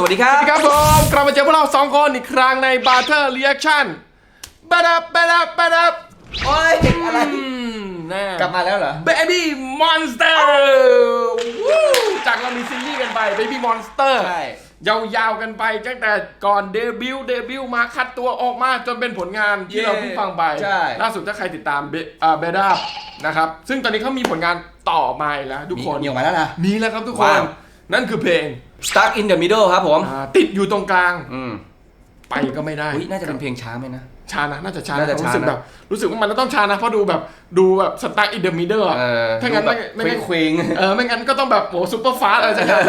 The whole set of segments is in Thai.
สวัสดีครับ สวัสดีครับผมกลับมาเจอพวกเราสองคนอีกครั้งใน Butter Reaction บาดับบาดับบาดับโอ้ยอะไรอืมแน่กลับมาแล้วเหรอ Baby Monster วู้จากเรามีซีรีส์กันไป Baby Monster ใช่ ยาวๆกันไปตั้งแต่ก่อนเดบิวต์เดบิวต์มาคัดตัวออกมาจนเป็นผลงานที่เย้เราเพิ่งฟังไป ใช่ ล่าสุดถ้าใครติดตามเบอ่าเบด้านะครับ ซึ่งตอนนี้เขามีผลงานต่อมาอีกแล้วทุกคนมีออกมาแล้วนะมีแล้วครับทุกคนว้าวนั่นคือเพลง Stuck in the middle ครับผม อ่าติดอยู่ตรงกลางอืมไปก็ไม่ได้อุ้ยน่าจะเป็นเพลงช้าไหมนะ ชานะน่าจะชาน่าจะรู้สึกชานะ แบบรู้สึกว่ามันต้องชานะเพราะดูแบบดูแบบสไตล์อินเดอร์มิเดอร์เออถ้างั้นดูไม่แบบไม่งั้นเคว้งๆเออไม่งั้นก็ต้องแบบโหซุปเปอร์ฟาสอะไรสักอย่าง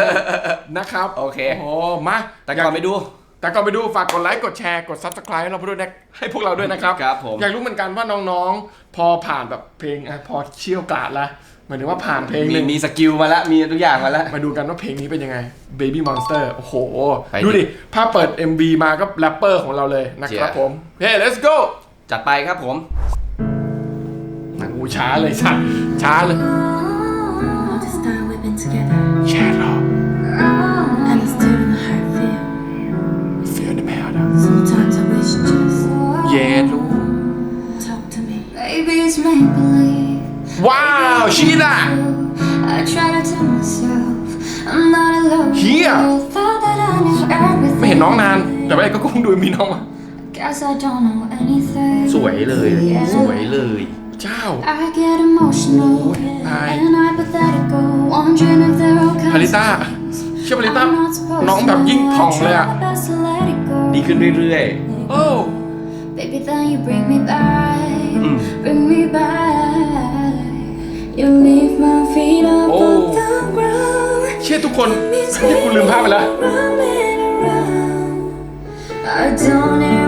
นะครับโอเค โอ้มาแต่ก่อนไปดู แต่ก่อนไปดูฝากกดไลค์กดแชร์กด subscribe ให้เราด้วยนะให้พวกเราด้วยนะครับ ครับผม อยากรู้เหมือนกันว่าน้องๆ พอผ่านแบบเพลงอะพอเชี่ยวกราดแล้ว หมายถึงว่าผ่านเพลงหมีนึ่งมีสกิลมาแล้วมีทุกอย่างมาแล้วมาดูกันว่าเพลงนี้เป็นยังไง Baby Monster โอ้โห ไปดิ ดูดิภาพเปิด MV มาก็แรปเปอร์ของเราเลยนะครับเจ๋อผม เฮ้ let's go จัดไปครับผม โอ้โหช้าเลยสัตว์ช้าเลย To start whipping together, แช that I knew everything. ไม่เห็นน้องนาน แต่ว่าก็คงดูมีน้องมา Guess I don't know anything. สวยเลย สวยเลยเจ้า I get emotional Hi. and hypothetical, wondering if there are พาริต้าเชื่อพาริต้าน้องแบบยิ่งผ่องเลยอะดีขึ้นเรื่อยโอ้ Baby, then you bring me back, Mm. bring me back. You leave my feet up Oh. on the ground. เชื่อทุกคนที่กูลืมภาพไปแล้ว Running around. I don't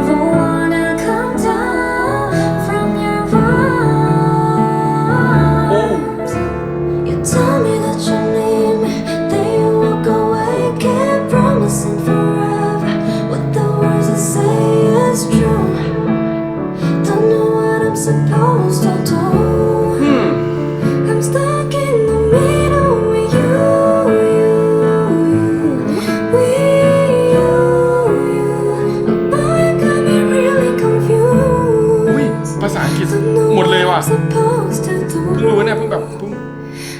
เลยว่ะ what I'm supposed to เพิ่ง do. รู้เนี่ยเพิ่งแบบเพิ่ง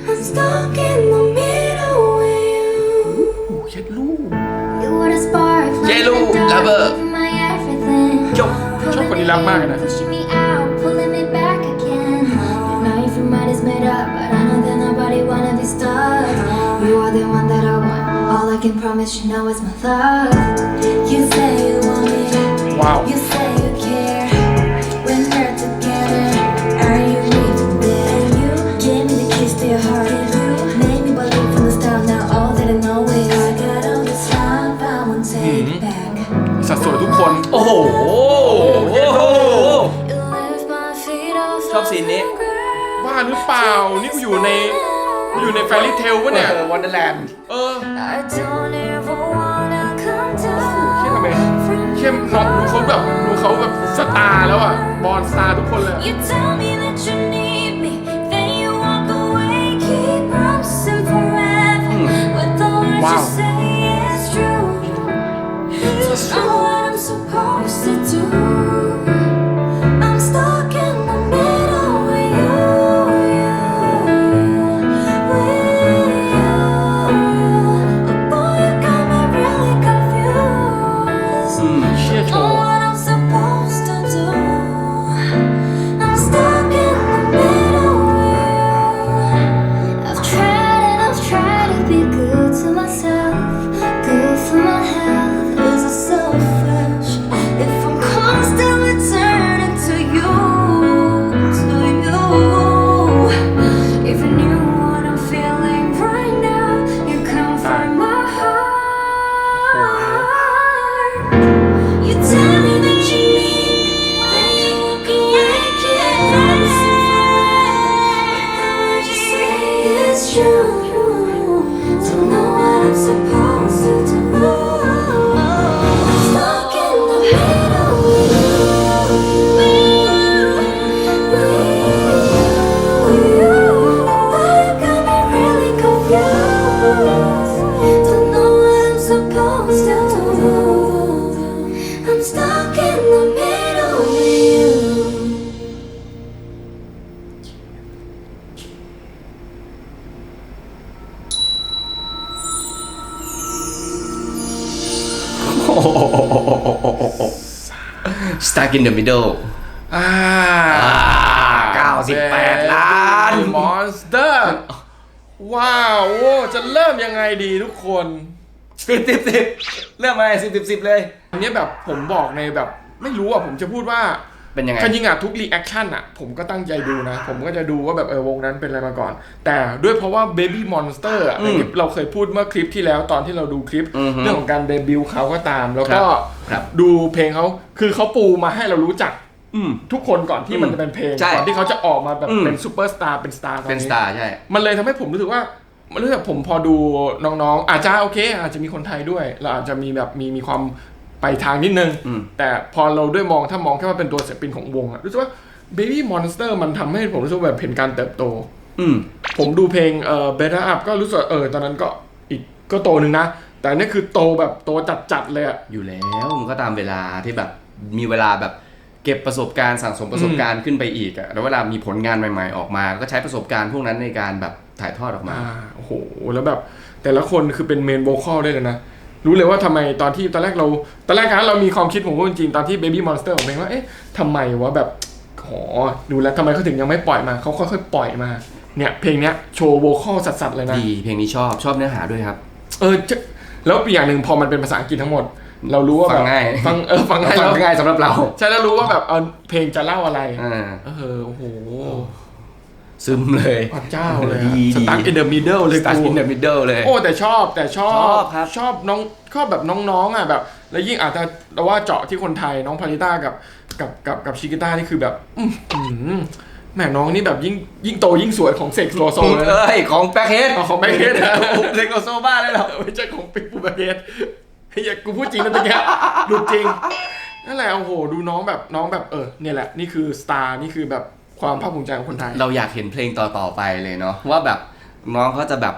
I'm stuck in the middle with you. โอ้เช็ดลูก You were the spark, Yellow lighting the dark, lover. giving my everything. จบชอบคนนี้รักมากเลยนะ Pushing me out, pulling me back again. You know if your mind is made up, but I know that nobody wanna be stuck. You are the one that I want. All I can promise you now is my love. หรือเปล่า นี่กูอยู่ในกูอยู่ในแฟรี่เทลวะเนี่ย วันเดอร์แลนด์ เออ I don't ever wanna come เชื่อทำไม down from เข้มน้องดูเขาแบบดูเขาแบบสตาร์แล้วอะ บอลสตาร์ทุกคนเลยอะ You tell me that you need สตาร์กินเดอะมิดเดิลอ่า98ล้านมอนสเตอร์ว้าวโอ้จะเริ่มยังไงดีทุกคนสิบสิบสิบเริ่มมาสิบสิบสิบเลย อันนี้แบบผมบอกในแบบ ไม่รู้อะผมจะพูดว่า เป็นยังไงก็ยิ่งอะทุกรีแอคชั่นอะผมก็ตั้งใจดูนะ ผมก็จะดูว่าแบบเออวงนั้นเป็นอะไรมาก่อน แต่ด้วยเพราะว่า Baby Monster อะอืมที่เราเคยพูดเมื่อคลิปที่แล้วตอนที่เราดูคลิปอือฮึเรื่องของการเดบิวต์เขาก็ตาม แล้วก็ครับดูเพลงเขาคือเขาปูมาให้เรารู้จักอืมทุกคนก่อนที่อืมมันจะเป็นเพลงใช่ก่อนที่เขาจะออกมาแบบอืมเป็นซูเปอร์สตาร์เป็นสตาร์ตอนเป็นสนี้ตาร์ใช่มันเลยทำให้ผมรู้สึกว่ามันรู้สึกผมพอดูน้องๆ อาจจะโอเค อาจจะมีคนไทยด้วยเราอาจจะมีแบบมีมีความ ไปทางนิดนึงอืมแต่พอเราด้วยมองถ้ามองแค่ว่าเป็นตัวศิลปินของวงอะรู้สึกว่า Baby Monster มันทำให้ผมรู้สึกว่าแบบเห็นการเติบโตอืมผมดูเพลงเอ่อ Better Up ก็รู้สึกว่าเออตอนนั้นก็อีกก็โตหนึ่งนะ แต่อันนี่คือโตแบบโตจัดๆเลยอะอยู่แล้วมันก็ตามเวลาที่แบบมีเวลาแบบเก็บประสบการณ์สั่งสมประสบการณ์ขึ้นไปอีกอะแล้วเวลามีผลงานใหม่ ๆ ออกมา ก็ใช้ประสบการณ์พวกนั้นในการแบบถ่ายทอดออกมาอ่าโอ้โหแล้วแบบแต่ละคนคือเป็นเมนโวคอลได้เลยนะ รู้เลยว่าทำไมตอนที่ตอนแรกเราตอนแรกนะเรามีความคิดผมว่าจริงๆตอนที่ Baby Monster ออกเพลงว่าเอ๊ะทำไมวะแบบขอดูแล้วทำไมเขาถึงยังไม่ปล่อยมาเขาค่อยๆปล่อยมาเนี่ยเพลงเนี้ยโชว์โวคอลสัสๆเลยนะดีเพลงนี้ชอบชอบเนื้อหาด้วยครับ เออจะแล้วอีกอย่างหนึ่งพอมันเป็นภาษาอังกฤษทั้งหมด เรารู้ว่าฟัแบบงง่ายฟังเออฟังง่ายฟัแล้วงง่ายสำหรับเรา ใช่แล้วรู้ว่าแบบเออเพลงจะเล่าอะไรอ่าเออโอ้โห ซึมเลยพระเจ้าเลยดีสตาร์ทอินเดอะมิดเดิลเลยสตาร์กูกินเดอะมิดเดิลเลย โอ้แต่ชอบแต่ชอบ ชอบครับชอบน้องชอบแบบน้องๆอะแบบ แล้วยิ่งอาจจะเราว่าเจาะที่คนไทยน้องพาริต้ากับกับกับกับชิกิต้านี่คือแบบอื้อหือแหม่น้องนี่แบบยิ่งยิ่งโตยิ่งสวยของเสกโลโซเลยนะเอ้ย ของแบ็คเฮดเอาของ Backhead อะเล็กโลโซบ้าเลยเหรอไม่ใช่ของปิกปูแบบเกตเฮ้ยกูพูดจริงนะตะแกดูจริงนั่นแหละโอ้โห ดูน้องแบบน้องแบบเออเนี่ยแหละนี่คือสตาร์นี่คือแบบ ความภาคภูมิใจของคนไทย เราอยากเห็นเพลงต่อๆไปเลยเนาะว่าแบบน้องเขาจะแบบ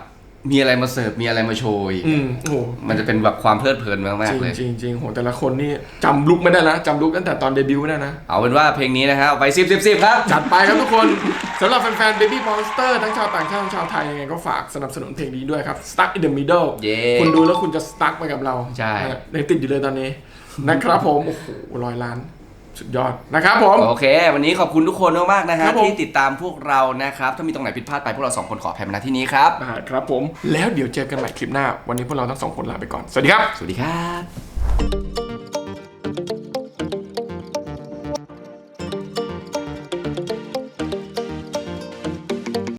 มีอะไรมาเสิร์ฟมีอะไรมาโชว์อีกอืมโอ้โหมันจะเป็นแบบความเพลิดเพลินมากจริๆงเลยจริงจริงโหแต่ละคนนี่จำลุกไม่ได้นะจำลุกตั้งแต่ตอนเดบิวต์ไม่ได้นะ เอาเป็นว่าเพลงนี้นะครับไปสิบสิบสิบครับ จัดไปครับทุกคนสำหรับแฟนๆ Baby Monster ทั้งชาวต่างชาติทั้งชาวไทยยังไงก็ฝากสนับสนุนเพลงนี้ด้วยครับ Stuck in the Middle เย้คุณดูแล้วคุณจะ stuck ไปกับเราใช่นะยังติดอยู่เลยตอนนี้นะครับผมโอ้โหร้อยล้าน สุดยอดนะครับผม โอเค วันนี้ขอบคุณทุกคนมากๆนะคครัรับบผม ที่ติดตามพวกเรานะครับ ถ้ามีตรงไหนผิดพลาดไปพวกเราสองคนขออภัยมาณที่นี้ครับ อ่าครับผม แล้วเดี๋ยวเจอกันใหม่คลิปหน้า วันนี้พวกเราทั้งสองคนลาไปก่อน สวัสดีครับ สวัสดีครับ